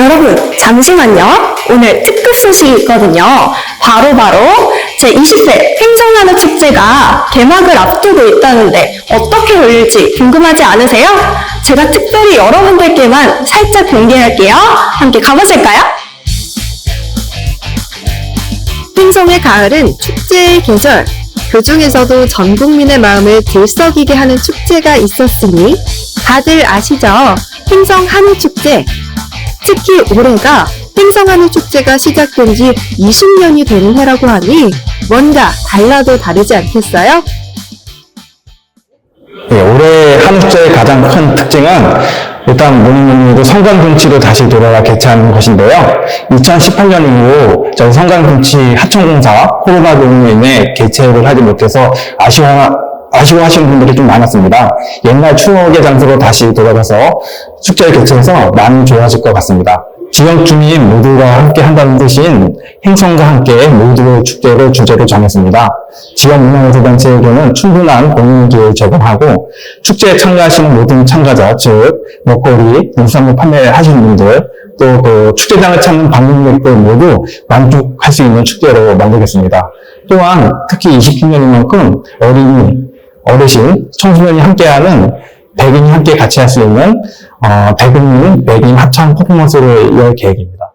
여러분, 잠시만요. 오늘 특급 소식이 있거든요. 바로바로 제20회 횡성나무 축제가 개막을 앞두고 있다는데 어떻게 열릴지 궁금하지 않으세요? 제가 특별히 여러분들께만 살짝 공개할게요. 함께 가보실까요? 횡성의 가을은 축제의 계절. 그 중에서도 전 국민의 마음을 들썩이게 하는 축제가 있었으니 다들 아시죠? 횡성 한우 축제. 특히 올해가 한우 축제가 시작된 지 20년이 되는 해라고 하니 뭔가 달라도 다르지 않겠어요? 네, 올해 한국제의 가장 큰 특징은 일단 뭐니 해도 성강금치로 다시 돌아가 개최하는 것인데요. 2018년 이후 저희 성강금치 하천공사 코로나19로 인해 개최를 하지 못해서 아쉬워 아쉬워하시는 분들이 좀 많았습니다. 옛날 추억의 장소로 다시 돌아가서 축제를 개최해서 많이 좋아하실 것 같습니다. 지역 주민 모두가 함께 한다는 뜻인 행성과 함께 모두의 축제를 주제로 정했습니다. 지역 문화예술단체에게는 충분한 공연 기회를 제공하고 축제에 참가하시는 모든 참가자, 즉 먹거리, 농산물 판매를 하시는 분들, 또 그 축제장을 찾는 방문객들 모두 만족할 수 있는 축제로 만들겠습니다. 또한 특히 29년인 만큼 어린이, 어르신, 청소년이 함께하는 백인이 함께 같이 할 수 있는 어, 백인, 백인 합창 퍼포먼스를 열 계획입니다.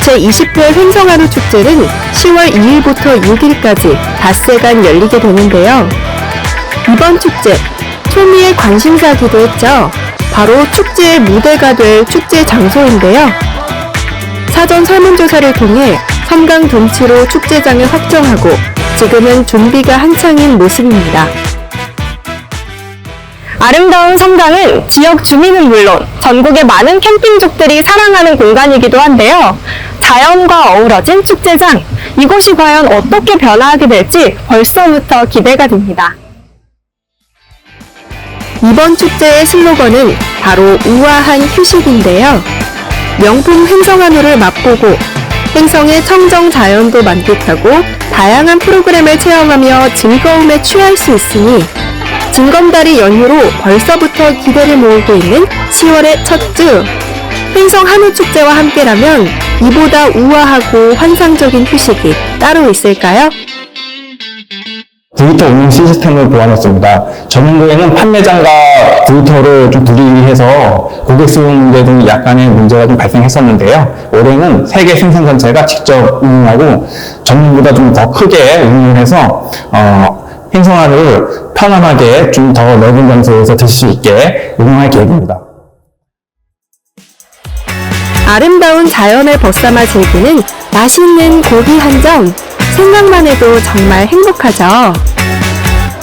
제20회 횡성한우 축제는 10월 2일부터 6일까지 닷새간 열리게 되는데요. 이번 축제, 초미의 관심사기도 했죠. 바로 축제의 무대가 될 축제 장소인데요. 사전 설문조사를 통해 섬강 동치로 축제장을 확정하고 지금은 준비가 한창인 모습입니다. 아름다운 섬강은 지역 주민은 물론 전국의 많은 캠핑족들이 사랑하는 공간이기도 한데요. 자연과 어우러진 축제장. 이곳이 과연 어떻게 변화하게 될지 벌써부터 기대가 됩니다. 이번 축제의 슬로건은 바로 우아한 휴식인데요. 명품 횡성한우를 맛보고 횡성의 청정 자연도 만끽하고 다양한 프로그램을 체험하며 즐거움에 취할 수 있으니 진검다리 연휴로 벌써부터 기대를 모으고 있는 10월의 첫 주. 횡성 한우 축제와 함께라면 이보다 우아하고 환상적인 휴식이 따로 있을까요? 브리터 운영 시스템을 보완했습니다. 전년도에는 판매장과 브리터를 좀 분리해서 고객 수용 문제 등 약간의 문제가 좀 발생했었는데요. 올해는 세계 생산 전체가 직접 운영하고 전년보다 좀 더 크게 운영을 해서 어, 행성화를 편안하게 좀 더 넓은 장소에서 드실 수 있게 운영할 계획입니다. 아름다운 자연을 벗삼아 즐기는 맛있는 고기 한 점. 생각만 해도 정말 행복하죠.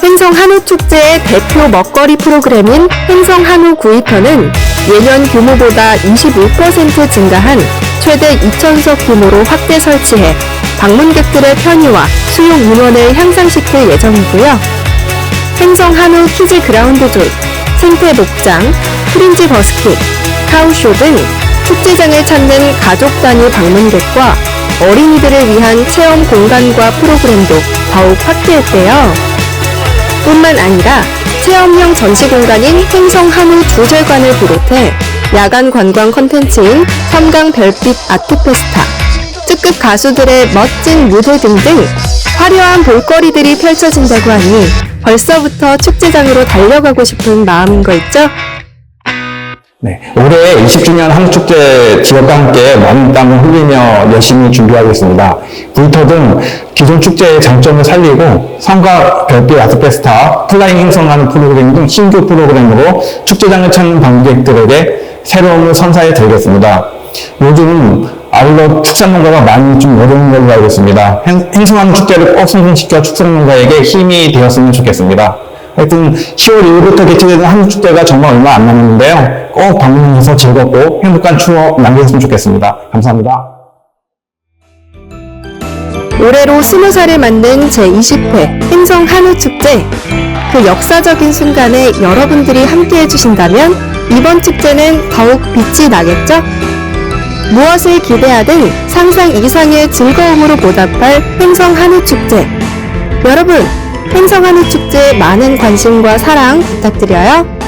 횡성 한우 축제의 대표 먹거리 프로그램인 횡성 한우 구이편은 예년 규모보다 25% 증가한 최대 2,000석 규모로 확대 설치해 방문객들의 편의와 수용 인원을 향상시킬 예정이고요. 횡성 한우 키즈 그라운드 존, 생태 목장, 프린지 버스킷, 카우쇼 등 축제장을 찾는 가족 단위 방문객과 어린이들을 위한 체험 공간과 프로그램도 더욱 확대했대요. 뿐만 아니라 체험형 전시 공간인 횡성 한우 주절관을 비롯해 야간 관광 콘텐츠인 섬강 별빛 아트 페스타, 특급 가수들의 멋진 무대 등등 화려한 볼거리들이 펼쳐진다고 하니 벌써부터 축제장으로 달려가고 싶은 마음인 거 있죠? 네, 올해 20주년 한국축제 지역과 함께 많은 땀을 흘리며 열심히 준비하고 있습니다. 불터 등 기존 축제의 장점을 살리고 성과 별빛 아트페스타, 플라잉 행성하는 프로그램 등 신규 프로그램으로 축제장을 찾는 방문객들에게 새로움을 선사해 드리겠습니다. 요즘 아울러 축산농가가 많이 좀 어려운 걸로 알고 있습니다. 행- 행성하는 축제를 꼭 성공시켜 축산농가에게 힘이 되었으면 좋겠습니다. 하여튼 10월 2일부터 개최되는 한국 축제가 정말 얼마 안 남았는데요. 꼭 방문해서 즐겁고 행복한 추억 남겼으면 좋겠습니다. 감사합니다. 올해로 20살을 맞는 제20회 행성 한우 축제. 그 역사적인 순간에 여러분들이 함께 해주신다면 이번 축제는 더욱 빛이 나겠죠? 무엇을 기대하든 상상 이상의 즐거움으로 보답할 행성 한우 축제. 여러분, 행성 한우 축제 많은 관심과 사랑 부탁드려요.